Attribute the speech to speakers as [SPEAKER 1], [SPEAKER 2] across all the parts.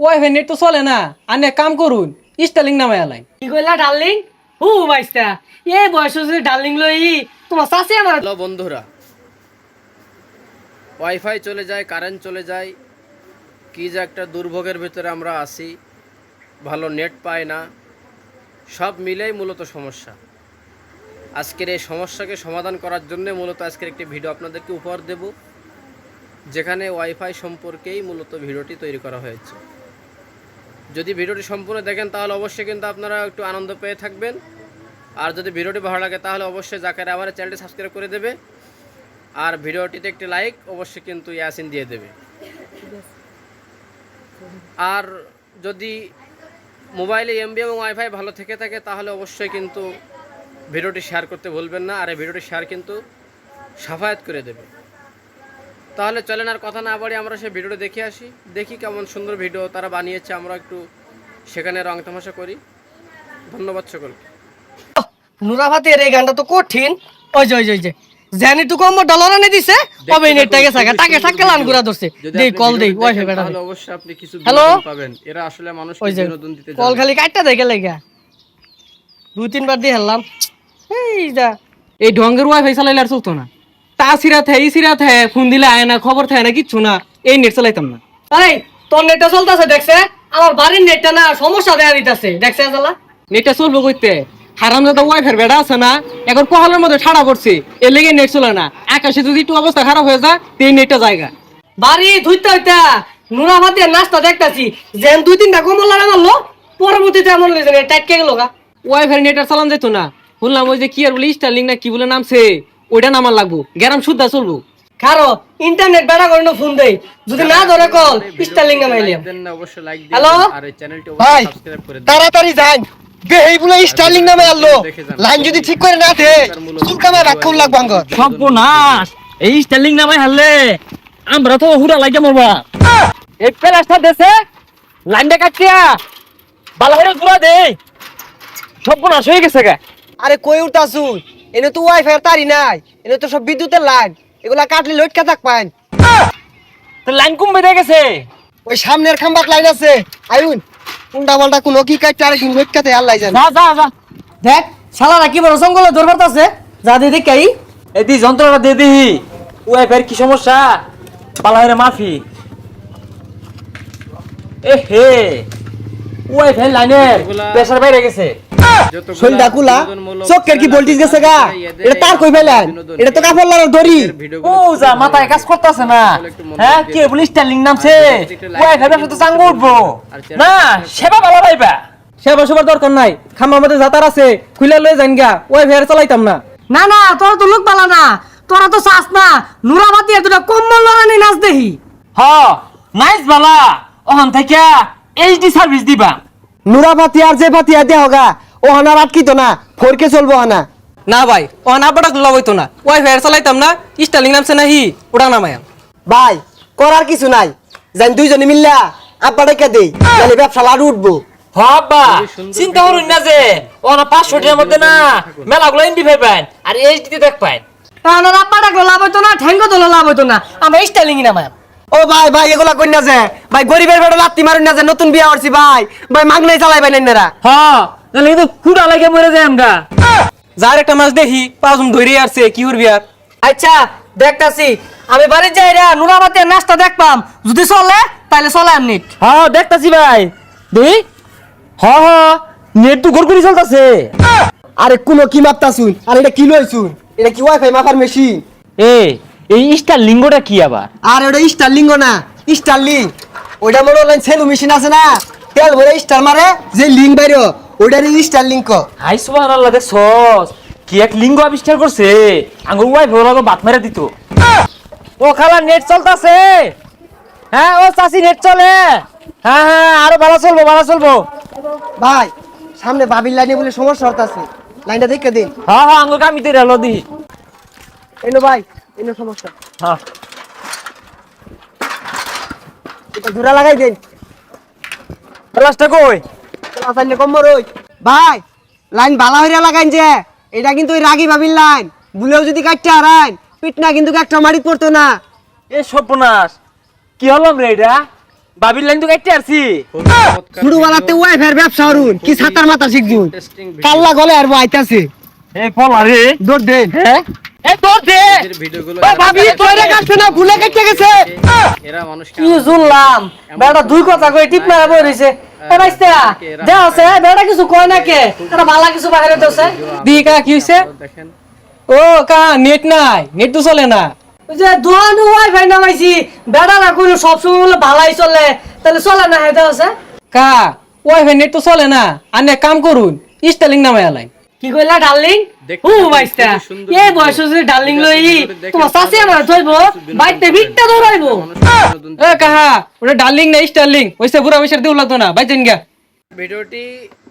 [SPEAKER 1] Wifi net তো চলে না। আনে এক কাম করুন স্টালিং নামে আলাই
[SPEAKER 2] কি কইলা ডার্লিং হু বাইস্তা এই বয়স যদি ডার্লিং লই তোমার চাষি আমার
[SPEAKER 3] হ্যালো বন্ধুরা। ওয়াইফাই চলে যায় কারেন্ট চলে যায়। কি যে একটা দুর্ভোগের ভিতরে আমরা আছি। ভালো নেট পাই না। সব মিলেই মূলত সমস্যা। আজকের এই সমস্যাকে সমাধান করার জন্য মূলত আজকের একটি ভিডিও আপনাদেরকে উপহার দেব যেখানে ওয়াইফাই সম্পর্কেই মূলত ভিডিওটি তৈরি করা হয়েছে। যদি ভিডিওটি সম্পূর্ণ দেখেন, তাহলে অবশ্যই কিন্তু আপনারা একটু আনন্দ পেয়ে থাকবেন। আর যদি ভিডিওটি ভালো লাগে, তাহলে অবশ্যই জাকারে আমার চ্যানেলটি সাবস্ক্রাইব করে দেবে। আর ভিডিওটিতে একটি লাইক অবশ্যই কিন্তু ইয়াসিন দিয়ে দেবে। আর যদি মোবাইলে এমবি এবং ওয়াইফাই ভালো থেকে থাকে, তাহলে অবশ্যই কিন্তু ভিডিওটি শেয়ার করতে ভুলবেন না। আর এই ভিডিওটি শেয়ার কিন্তু সাফায়াত করে দেবে। তাহলে চলেন আর কথা না বাড়ি আমরা সেই ভিডিওটি দেখে আসি। দেখি কেমন সুন্দর ভিডিও তারা বানিয়েছে আমরা একটু সেখানে রং তামাশা করি। ধন্যবাদ সকলকে।
[SPEAKER 2] নুরাভাতের এই গানটা তো কঠিন। ওই যে ওই যে ওই যে। জানি তো কম ডলার এনে দিছে কবে নেটটা গেছে তাকে তাকে লান ঘুরা ধরছে। দেই কল দেই ওয়াইফাই
[SPEAKER 3] দেখেন,
[SPEAKER 2] বেটা
[SPEAKER 3] তাহলে অবশ্যই আপনি কিছু
[SPEAKER 2] হ্যালো?
[SPEAKER 3] বিনোদন পাবেন। এরা আসলে মানুষকে
[SPEAKER 2] ওই যে
[SPEAKER 3] বিনোদন দিতে
[SPEAKER 2] কল খালি কাটটা দেখে লাগা। দুই তিনবার দিয়ে হেললাম। এই যা।
[SPEAKER 1] এই ঢঙ্গের ওয়াইফাই চালাইলে আর চলতো না। তা সিরা the E Sira the phone দিলে আয় না খবর থাকে না কিচ্ছু না। এই নেট চালাইতাম না।
[SPEAKER 2] এই তোর নেটটা চলতেছে দেখছে? আমার বাড়ির নেটটা না সমস্যা দেখা দিতেছে। দেখছে জ্বালা
[SPEAKER 1] নেটটা চলবো কইতে। হারাম দাদা ওয়াইফাই বেড়া আছে না এখন কহালের মধ্যে ঠাড়া পড়ছে। এর লেগে নেট চলে না। আকাশে যদি একটু অবস্থা খারাপ হয়ে যায় তো এই নেটটা জায়গা।
[SPEAKER 2] বাড়ি ধুইতে হইতা নুরাভাতের নাস্তা দেখতাছি। যেন দুই তিনটা কমল লাগা মারলো পরবর্তীতে এমন লেগেছে টাইটকে গেল গা।
[SPEAKER 1] ওয়াইফাই নেট আর চালান যেত না। শুনলাম ওই যে কি আর বলে স্টারলিং না কি বলে নামছে? ওইটা নামার লাগবো। গ্যারাম শুদ্ধা চলবো।
[SPEAKER 2] কারও ইন্টারনেট বেড়া করে ফোন দেই। যদি না ধরে কল স্টারলিং
[SPEAKER 3] না অবশ্যই
[SPEAKER 2] হ্যালো?
[SPEAKER 3] আর এই চ্যানেলটি
[SPEAKER 4] ভাই
[SPEAKER 3] অবশ্যই সাবস্ক্রাইব করে দিন।
[SPEAKER 4] তাড়াতাড়ি যান বেহেই বলে স্টার্লিং নামে আনলো। লাইন যদি ঠিক করে না দে চুলকামে রাখুন লাগবো
[SPEAKER 5] সর্বনাশ! এই স্টাইলিং নামাই হারলে আমরা তো হুরা লাগে মরবা। এই প্লাসটা দেশে লাইনটা কাটিয়া বালা পুরা দে সর্বনাশ হয়ে গেছে গা।
[SPEAKER 4] আরে কই উঠতাছু এনে তো ওয়াইফাই তারি নাই এনে তো সব বিদ্যুতের লাইন এগুলা কাটলে লটকা থাক পাইন।
[SPEAKER 5] তো লাইন কম বেড়ে গেছে?
[SPEAKER 4] ওই সামনের খাম্বাত লাইন আছে আইউন উল্টা পাল্টা কোনো কি কাটতে আরে কিন্তু লটকাতে আল্লাহ জানে
[SPEAKER 5] যা যা যা।
[SPEAKER 2] দেখ শালারা কি বড় জঙ্গলে ধরবার আছে যা দিয়ে দেখাই
[SPEAKER 5] এদি যন্ত্রটা দিয়ে দিহি। ওয়াইফাই কি সমস্যা? বালা হয়ে মাফি। এ হে ওয়াইফাই লাইনের প্রেসার বাইরে গেছে।
[SPEAKER 4] শৈল ডাকুলা
[SPEAKER 3] বিনোদনমূলক
[SPEAKER 4] কি ভোল্টেজ গেছে গা? এটা তার কই ফেলেন? এটা তো কাপড় লাগার দড়ি।
[SPEAKER 5] ও যা মাথায় কাজ করতেছে না। হ্যাঁ কে বলি স্টাইলিং নামছে?
[SPEAKER 3] দিয়ে
[SPEAKER 5] ব্যবসা তো চাঙ্গ উঠবো। না সেবা ভালো পাইবা।
[SPEAKER 1] সেবা সবার দরকার নাই। খামার মধ্যে যাতার আছে খুলে লয়ে যান গা। আর চালাইতাম না।
[SPEAKER 2] না না তোরা তো লোক পালা না। তোরা তো চাস না। নুরাভাতি এতটা কম্বল লড়ানি নাচ দেহি
[SPEAKER 5] হ নাইস বালা। ওখান থেকে এইচডি সার্ভিস দিবা।
[SPEAKER 4] নুরা পাতি আর যে পাতি আর দেহ গা। ও হানা রাত কি তো না? ফোরকে চলবো হানা
[SPEAKER 1] না ভাই ও না বড়গুলা হইতো না। ওই আর চালাইতাম না স্টালিং নামছে না হি ওটা নামায়াম
[SPEAKER 4] ভাই করার কিছু নাই। জান দুইজনে মিল্লা আব্বা ডেকে দেই তাহলে ব্যবসা লাড়ু উঠবো।
[SPEAKER 5] হ আব্বা চিন্তা করুন না যে ও না পাঁচশো টাকার মধ্যে না মেলাগুলো এনডি পাইবেন আর এইচডি দেখ পাইন
[SPEAKER 2] রাব্বা ডাকলো লাভ হইতো না ঠ্যাঙ্গো তোলো লাভ হইতো না আমরা স্টাইলিং নামায়াম
[SPEAKER 4] ও ভাই ভাই এগুলা কই না যে ভাই গরিবের বেটা লাত্তি মারুন না যে নতুন বিয়া করছি ভাই ভাই মাগনাই চালাই ভাই নেনারা
[SPEAKER 5] হ্যাঁ তাহলে কিন্তু খুঁড়া লাগে মরে যায় আমরা
[SPEAKER 1] যার একটা মাছ দেখি পাঁচজন ধরে আসছে কি করবি আর?
[SPEAKER 2] আচ্ছা দেখতাছি। আমি বাড়ি যাই রে নুরাভাতি নাচটা দেখপাম। যদি চলে তাহলে চলে আমি
[SPEAKER 5] হ্যাঁ দেখতাছি ভাই। দেই হ হ নেট তো গড়গড়ি চলতেছে।
[SPEAKER 4] আরে কোনো কি মাপতা শুন আর এটা কি লইছুন? এটা কি ওয়াইফাই মাপার মেশিন?
[SPEAKER 5] এ এই স্টার লিঙ্গটা কি আবার?
[SPEAKER 4] আর ওটা স্টারলিং না স্টারলিং ওইটা মনে হলেন সেলু মেশিন আছে না? তেল ভরে স্টার মারে যে লিঙ্ক বাইরো ওইটার স্টারলিং ক।
[SPEAKER 5] হাই সুবাহ দেখ সস। কি এক লিঙ্গ আবিষ্কার করছে? আঙ্গুর ওয়াই ভোর বাত মেরে দিত। ও খালা নেট চলতেছে। হ্যাঁ ও চাষি নেট চলে। হ্যাঁ হ্যাঁ আরও ভালো চলবো ভালো চলবো।
[SPEAKER 4] ভাই সামনে বাবির লাইনে বলে সমস্যা হতাছে। লাইনটা দেখে দিন।
[SPEAKER 5] হ্যাঁ হ্যাঁ আঙ্গুর কামি তো রেলো দি
[SPEAKER 4] এনো ভাই এনো সমস্যা।
[SPEAKER 5] হ্যাঁ।
[SPEAKER 4] এটা লাগাই দিন।
[SPEAKER 5] প্লাসটা কই?
[SPEAKER 4] আসাইনে কম ওই ভাই লাইন বালা হইরা লাগাইন যে এটা কিন্তু ওই রাগি ভাবির লাইন। বুলেও যদি কাটতে হারাইন পিটনা কিন্তু একটা মারিত পড়তো না।
[SPEAKER 5] এ সর্বনাশ কি হলাম রে এটা? বাবির লাইন তো কাটতে আসছি
[SPEAKER 3] খুবই চমৎকার
[SPEAKER 4] ছোটবেলাতে ব্যবসা করুন কি সাতার মাথা শিখছুন কাল্লা গলে আর আইতাছে
[SPEAKER 5] এই পলা রে।
[SPEAKER 4] দৌড় দে।
[SPEAKER 5] হ্যাঁ? এই তোর দে।
[SPEAKER 4] ভাবি তোরে কাটছে না ভুলে কেটে গেছে।
[SPEAKER 3] এরা মানুষকে
[SPEAKER 2] কি শুনলাম? বেটা দুই কথা কই টিপ মারা বই কিছু কয় না কে? তারা ভালা কিছু বাইরে দেছে
[SPEAKER 1] দি কা কি হইছে? ও কা নেট নাই নেট তো চলে না।
[SPEAKER 2] যে দোয়ানু ওয়াইফাই নামাইছি বেটা না কোনো সব সময় বলে ভালাই চলে তাহলে চলে না হেদা আছে?
[SPEAKER 1] কা ওয়াইফাই নেট তো চলে না আনে কাম করুন স্টাইলিং নামে আলাই।
[SPEAKER 2] কি কইলা ডার্লিং? ও এই
[SPEAKER 3] video।
[SPEAKER 2] বয়স যদি ডার্লিং লই। তোমার চাচি আমার ধইবো বাইতে ভিটটা দৌড়াইবো।
[SPEAKER 1] এ কাহা? ওটা ডার্লিং না স্টাইলিং ওইসে বুড়া বয়সের দেউ লাগতো না। বাইতেন গা
[SPEAKER 3] ভিডিওটি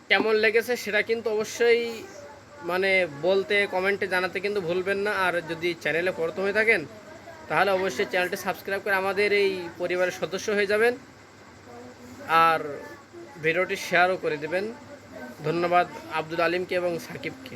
[SPEAKER 3] কেমন লেগেছে সেটা কিন্তু অবশ্যই মানে বলতে কমেন্টে জানাতে কিন্তু ভুলবেন না। আর যদি চ্যানেলে প্রথম হয়ে থাকেন তাহলে অবশ্যই চ্যানেলটি সাবস্ক্রাইব করে আমাদের এই পরিবারের সদস্য হয়ে যাবেন। আর ভিডিওটি শেয়ারও করে দেবেন। ধন্যবাদ আব্দুল আলিমকে এবং সাকিবকে